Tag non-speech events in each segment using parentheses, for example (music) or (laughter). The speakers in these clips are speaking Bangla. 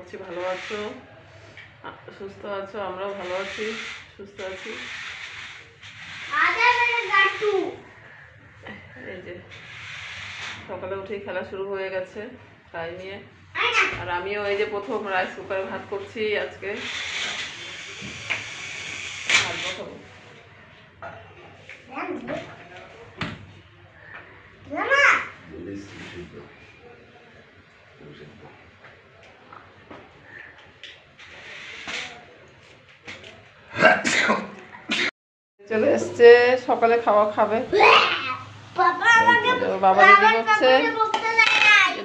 করছি ভালো আছো? সুস্থ আছো? আমরাও ভালো আছি সুস্থ আছি। এই যে সকালে উঠেই খেলা শুরু হয়ে গেছে তাই নিয়ে। আর আমিও এই যে প্রথম রাইস কুকারে ভাত করছি আজকে ভাত বসাবো চলে এসছে সকালে খাওয়া খাবে। বাবা দিদি করছে।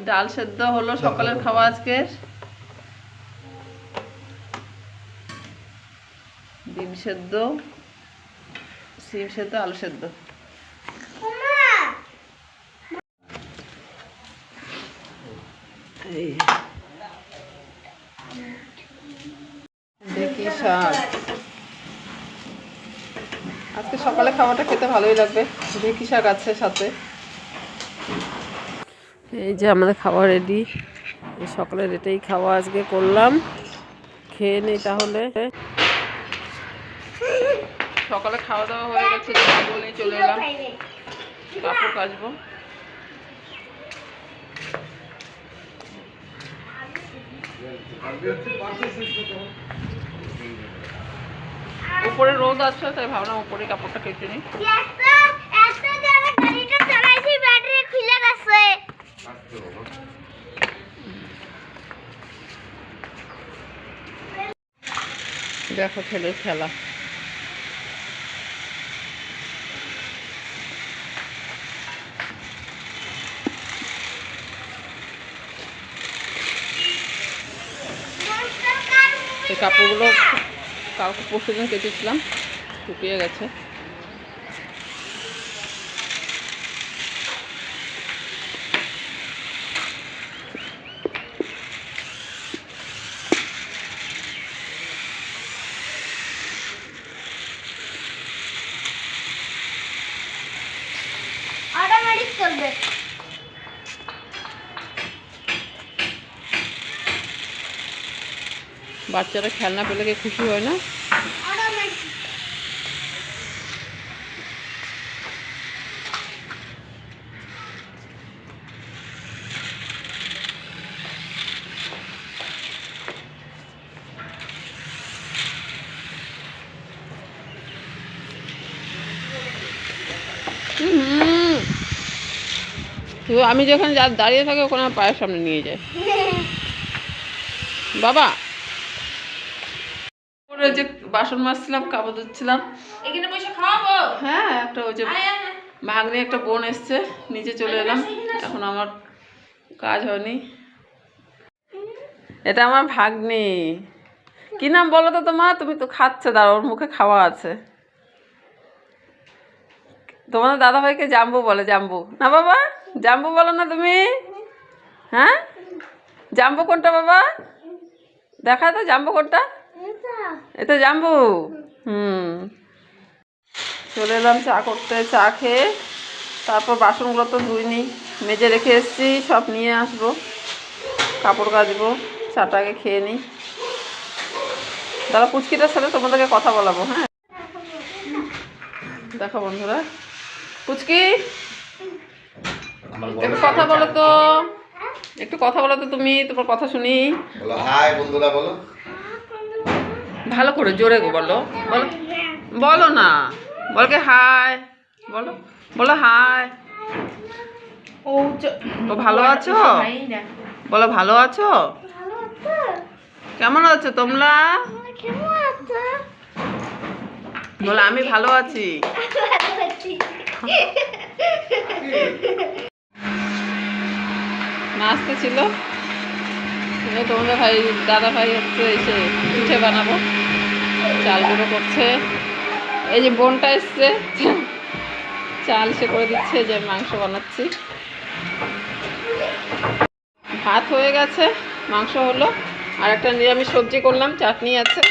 ডাল সেদ্ধ হলো সকালের খাওয়া আজকের ডিম সেদ্ধ সিম সেদ্ধ আলু সেদ্ধ এই দেখি শাক আজকে সকালে খাওয়াটা খেতে ভালোই লাগবে। দেখি শাক আছে সাথে। এই যে আমাদের খাওয়া রেডি সকালের এটাই খাওয়া আজকে করলাম। খেয়ে নিই তাহলে। সকালে খাওয়া দাওয়া হয়ে গেছে নিয়ে চলে এলাম। কাপড় কাচবো। উপরে রোদ আছে তাই ভাবলাম উপরে কাপড়টা কেটে নিই। দেখো ছেলের খেলা। এই কাপড়গুলো কাউকে পরশু দিন কেটেছিলাম শুকিয়ে গেছে। বাচ্চারা খেলনা পেলে খুশি হয় না? আমি যেখানে দাঁড়িয়ে থাকি ওখানে আমার পায়ের সামনে নিয়ে যায়। (laughs) বাবা ওরে যে বাসন মাজছিলাম কাপড় ধুচ্ছিলাম। এখানে বসে খাওয়াবো? হ্যাঁ একটা ওই যে ভাগ্নে একটা বোন এসছে নিচে চলে এলাম। এখন। আমার কাজ হয়নি। এটা আমার ভাগ্নি। কি নাম বলো তো তোমার? তুমি তো খাচ্ছে দাঁড়ো ওর মুখে খাওয়া আছে। তোমাদের দাদাভাইকে জাম্বু বলে জাম্বু। না বাবা জাম্বু বলো না তুমি। হ্যাঁ? জাম্বু কোনটা বাবা? দেখা তো জাম্বু কোনটা। এটা জাম্বু। হুম। চলে এলাম চা করতে চা খেয়ে তারপর বাসনগুলো তো ধুইনি মেজে রেখে এসেছি সব নিয়ে আসব কাপড় কাচবো চাটা আগে খেয়ে নিই। দাদা পুচকিটার সাথে তোমাদেরকে কথা বলাবো হ্যাঁ? দেখো বন্ধুরা পুচকি একটু কথা বলো তো। একটু কথা বলো তো তুমি তোমার কথা শুনি। হাই বন্ধুরা বলো। ভালো করে জোরে গো বলো। বলো। বলো না। বলো কি হাই। বলো। বলো হাই। ও ভালো আছো? বলো ভালো আছো? কেমন আছো তোমরা? কেমন আছো বলো আমি ভালো আছি। নাচতে ছিল। তোমরা ভাই দাদা ভাই হচ্ছে এসে পিঠে বানাবো। চাল গুঁড়ো করছে। এই যে বোনটা এসছে, চাল সে করে দিচ্ছে যে মাংস বানাচ্ছি। ভাত হয়ে গেছে, মাংস হলো। আর একটা নিরামিষ সবজি করলাম, চাটনি আছে,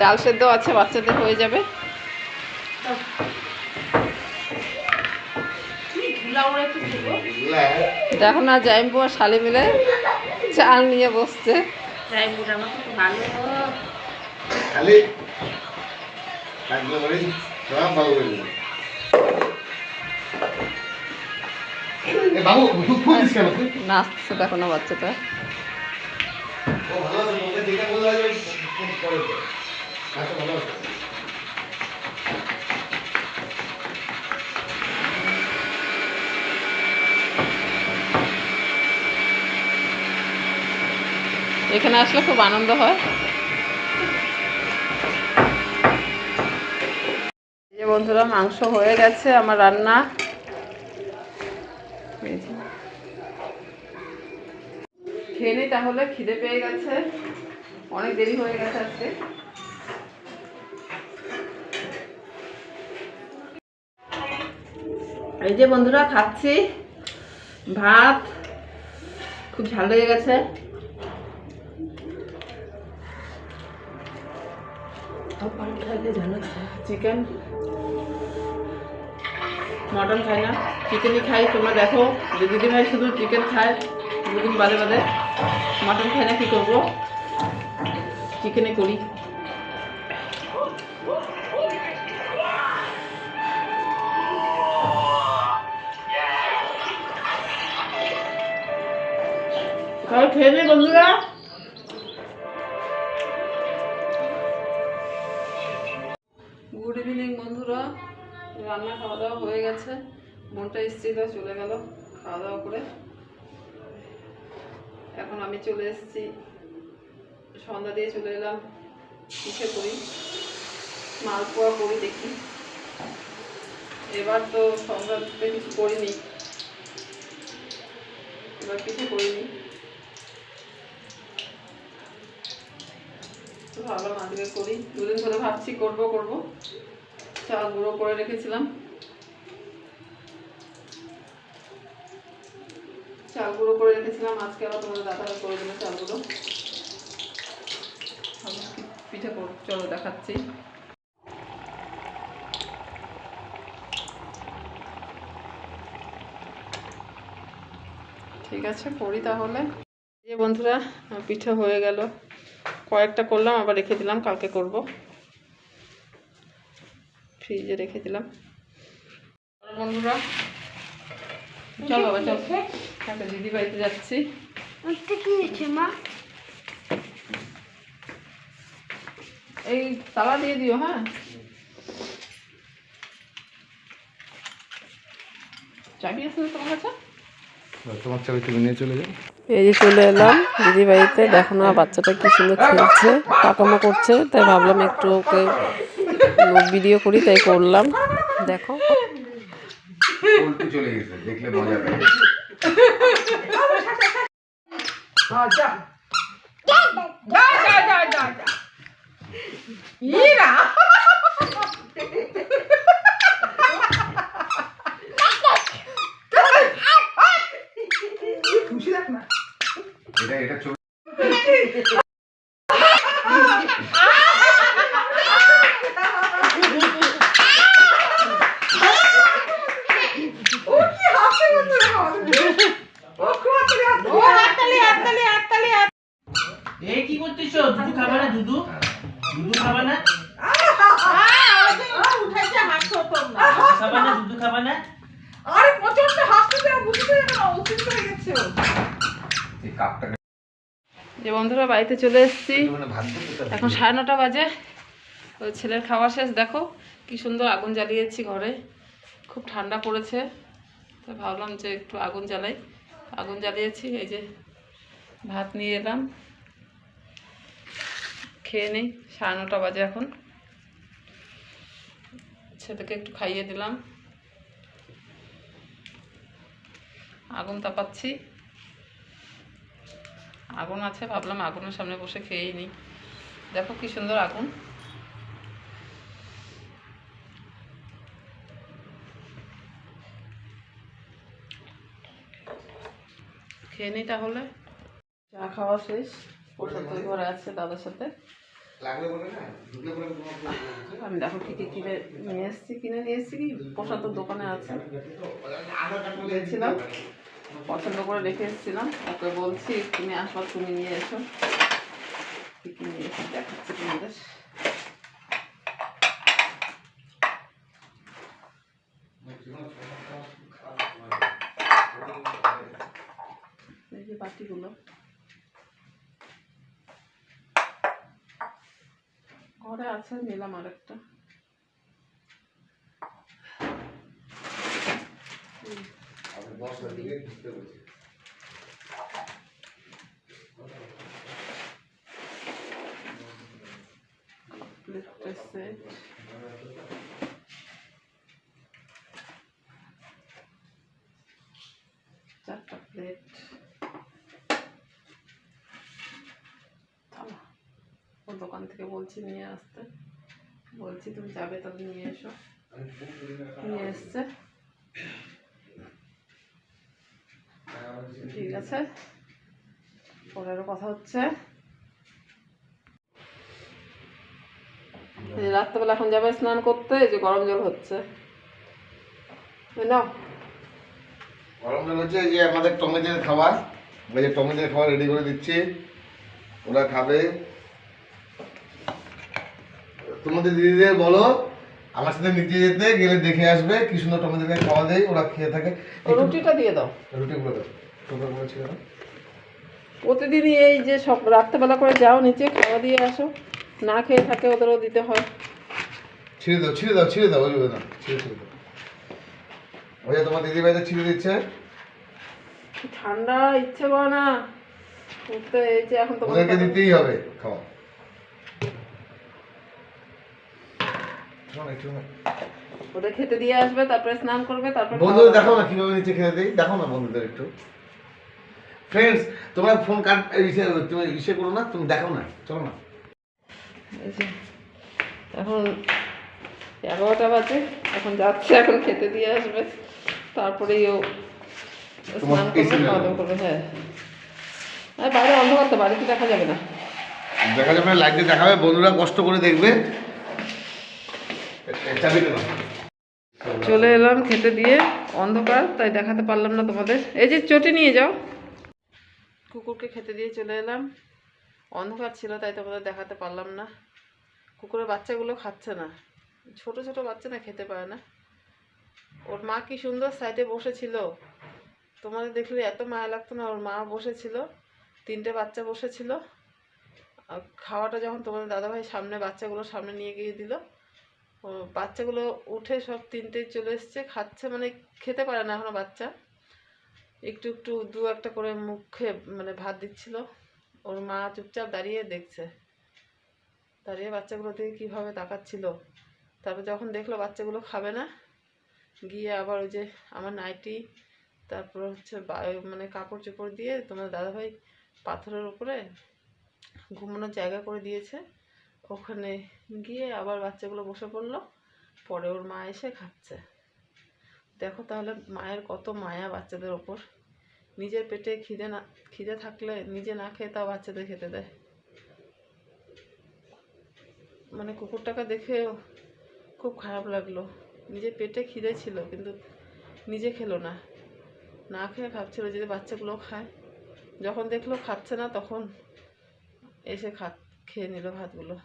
ডাল সেদ্ধ আছে, বাচ্চাদের হয়ে যাবে। দেখো না জাইম্বু আর শালি মিলে চাল নিয়ে বসছে। খালি থাকলে বলি সব ভালো করে দিবো। বাবু তুই কেন নাচছে দেখো না বাচ্চাটা ও ভালো ওকে দেখে বলে আসবে পরে তো। আচ্ছা ভালো এখানে আসলে খুব আনন্দ হয় বন্ধুরা মাংস হয়ে গেছে আমার রান্না। খেয়ে নিই তাহলে খিদে পেয়ে গেছে। অনেক দেরি হয়ে গেছে আজকে। এই যে বন্ধুরা খাচ্ছি। ভাত। খুব ঝাল লেগে গেছে। চিকেন মটন খাই না। চিকেনই খাই, তোমরা দেখো, যে দিদি ভাই শুধু চিকেন খায়, দুদিন বাদে বাদে মটন খাই না, কি করব? চিকেনে করি। তাহলে খেয়ে নেই বন্ধুরা। রান্না খাওয়া দাওয়া হয়ে গেছে। মনটা স্থির চলে গেল খাওয়া দাওয়া করে। এখন আমি চলে এসেছি। সন্ধ্যা দিয়ে চলে এলাম পিঠে করি মালপোয়া করি দেখি। এবার তো সন্ধ্যাতে কিছু করিনি এবার পিঠে করিনি ভাবলাম আজকে করি। দুদিন ধরে ভাবছি করব করব। চাল গুঁড়ো করে রেখেছিলাম। চাল গুঁড়ো করে রেখেছিলাম, আজকে আবার তোমাদের দাদা করে দিলে চাল গুঁড়ো কি পিঠে করব চলো দেখাচ্ছি। ঠিক আছে, করি তাহলে। যে বন্ধুরা পিঠে হয়ে গেল। কয়েকটা করলাম, আবার রেখে দিলাম, কালকে করব। ফ্রিজে রেখে দিলাম। বন্ধুরা চল বাবা চল। একটা দিদি বাড়িতে যাচ্ছি। ওটা কি হয়েছে মা? এই তালা দিয়ে দিও হ্যাঁ? চাবি আছে তোমার কাছে? তোমার চাবি তুমি নিয়ে চলে যাও। এই যে চলে এলাম দিদি বাড়িতে। দেখো না বাচ্চাটা কি সুন্দর খেলছে টাকামো করছে তাই ভাবলাম একটু ওকে ভিডিও করি তাই করলাম। দেখো। চলে গেছে দেখলে মজা পাবে এটা এটা চলে এই কি করতেছ দুধু খাবে না দুধু দুধু খাবে না? খাবে না দুধু খাবে না? এই কাপটা যে বন্ধুরা বাড়িতে চলে এসেছি। মানে এখন সাড়ে নটা বাজে। ওই ছেলের খাওয়া শেষ দেখো কি সুন্দর আগুন জ্বালিয়েছি ঘরে। খুব ঠান্ডা পড়েছে। তো ভাবলাম যে একটু আগুন জ্বালাই। আগুন জ্বালিয়েছি এই যে ভাত নিয়ে এলাম। খেয়ে নেই, সাড়ে নটা বাজে এখন। ছেলেকে একটু খাইয়ে দিলাম। আগুন তাপাচ্ছি। আগুন আছে, ভাবলাম আগুনের সামনে বসে খেয়েই নিই দেখো কি সুন্দর আগুন। খেয়ে নিই তাহলে। চা খাওয়া শেষ। তো ঘরে আছে দাদার সাথে। আমি দেখো কী কি কিনে নিয়ে এসেছি কিনে নিয়ে এসেছি কি? প্রসাদ দোকানে আছে। গেছিলাম পছন্দ করে রেখে এসেছিলাম। ওকে বলছি তুমি আসবার তুমি নিয়ে এসো। কি কি নিয়ে এসে দেখাচ্ছি তোমাদের এই যে বাটিগুলো ঘরে আছে নিলাম আরেকটা। আমি বস্তার দিকে ঢুকতে বলছি। প্লেটটা সেট দোকান থেকে বলছি, নিয়ে আসতে। বলছি, তুমি যাবে তাহলে নিয়ে এসো। নিয়ে এসছে। ঠিক আছে। পরেরও কথা হচ্ছে। রাত্রেবেলা এখন যাবে স্নান করতে যে গরম জল হচ্ছে। নাও গরম জল হচ্ছে যে আমাদের টমেটোর খাবার। এই যে খাবার রেডি করে দিচ্ছি। ওরা খাবে। তোমাদের দিদিদের বলো আমার সাথে নিতে যেতে গেলে দেখে আসবে কি সুন্দর টমেটোকে খাওয়া দেয় ওরা খেয়ে থাকে। রুটিটা দিয়ে দাও। রুটিগুলো দাও। তোমরা বলছিল প্রতিদিনই এই যে সব রাত্রেবেলা করে যাও নিচে খাওয়া দিয়ে আসো। না খেয়ে থাকে ওদেরও দিতে হয়। ছিঁড়ে দাও ছিঁড়ে দাও ছিঁড়ে দাও ওইভাবে না ছিঁড়ে ছিঁড়ে দাও। ওই যে তোমার দিদি ভাইদের ছিঁড়ে দিচ্ছে। ঠান্ডা ইচ্ছে করে না। উঠতে এই যে এখন তোমাদের ওদেরকে দিতেই হবে খাওয়া। ওদের খেতে দিয়ে আসবে তারপরে স্নান করবে তারপরে বন্ধুদের দেখো না কীভাবে নিচে খেতে দিই? দেখো না বন্ধুদের একটু। ফ্রেন্ডস তোমরা ফোন কাট তুমি ইসে করো না তুমি দেখো না চলো না। এখন এগারোটা বাজে এখন যাচ্ছে এখন খেতে দিয়ে আসবে। তারপরেই ও স্নান করবে খাওয়া দাওয়া করবে হ্যাঁ। বাইরে অন্ধকার তো বাড়িতে দেখা যাবে না। দেখা যাবে লাইট দেখাবে বন্ধুরা কষ্ট করে দেখবে। চলে এলাম খেতে দিয়ে, অন্ধকার, তাই দেখাতে পারলাম না তোমাদের। এই যে চটি নিয়ে যাও। কুকুরকে খেতে দিয়ে চলে এলাম। অন্ধকার ছিল, তাই তোমাদের দেখাতে পারলাম না। কুকুরের বাচ্চাগুলো খাচ্ছে না। ছোট ছোট বাচ্চা না খেতে পারে না। ওর মা কি সুন্দর সাইডে বসেছিল। তোমাদের দেখলে এত মায়া লাগতো না, ওর মা বসেছিল। তিনটে বাচ্চা বসেছিল। খাওয়াটা যখন তোমাদের দাদাভাই সামনে, বাচ্চাগুলো সামনে নিয়ে গিয়ে দিল বাচ্চাগুলো উঠে সব তিনটে চলে এসছে, খাচ্ছে মানে খেতে পারে না এখনও বাচ্চা। একটু একটু দু একটা করে মুখে মানে ভাত দিচ্ছিল। ওর মা চুপচাপ দাঁড়িয়ে দেখছে। দাঁড়িয়ে বাচ্চাগুলো দিকে কীভাবে তাকাচ্ছিল। তারপর যখন দেখল বাচ্চাগুলো খাবে না, গিয়ে আবার ওই যে আমার নাইটি, তারপর হচ্ছে মানে কাপড় চোপড় দিয়ে তোমার দাদাভাই পাথরের উপরে ঘুমানোর জায়গা করে দিয়েছে। ওখানে গিয়ে আবার বাচ্চাগুলো বসে পড়ল। পরে ওর মা এসে খাচ্ছে। দেখো তাহলে মায়ের কত মায়া বাচ্চাদের ওপর। নিজের পেটে খিদে না, খিদে থাকলে নিজে না খেয়ে তাও বাচ্চাদের খেতে দেয়। মানে কুকুরটাকে দেখে খুব খারাপ লাগল। নিজের পেটে খিদে ছিল, কিন্তু নিজে খেলো না। না খেয়ে ভাবছিল যদি বাচ্চাগুলো খায়। যখন দেখল খাচ্ছে না, তখন এসে খা, খেয়ে নিল ভাতগুলো।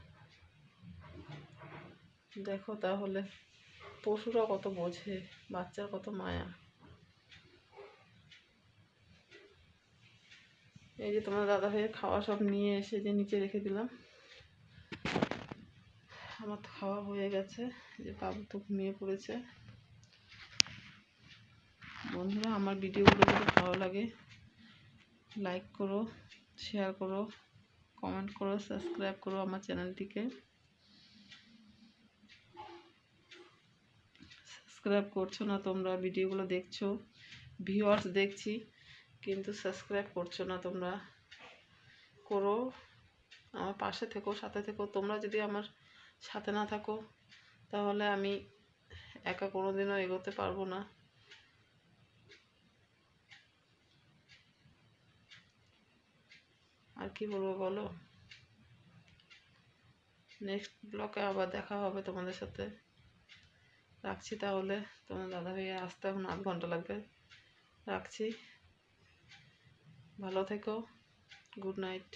দেখো তাহলে, পশুরা কত বোঝে, বাচ্চার কত মায়া। এই যে তোমার দাদা ভাইয়ের খাওয়া সব নিয়ে এসে যে নিচে রেখে দিলাম। আমার তো খাওয়া হয়ে গেছে যে বাবু তো ঘুমিয়ে পড়েছে। বন্ধুরা, আমার ভিডিওগুলো যদি ভালো লাগে লাইক করো শেয়ার করো কমেন্ট করো সাবস্ক্রাইব করো আমার চ্যানেলটিকে সাবস্ক্রাইব করছ না তোমরা, ভিডিওগুলো দেখছ ভিউয়ার্স দেখছি, কিন্তু সাবস্ক্রাইব করছ না তোমরা। করো, আমার পাশে থেকো, সাথে থেকো। তোমরা যদি আমার সাথে না থাকো, তাহলে আমি একা কোনো দিনও এগোতে পারব না। আর কি বলব বলো? নেক্সট ব্লকে আবার দেখা হবে তোমাদের সাথে। রাখছি তাহলে। তোমার দাদা ভাইয়া আসতে এখন আধ ঘণ্টা লাগবে। রাখছি। ভালো থেকো। Good night.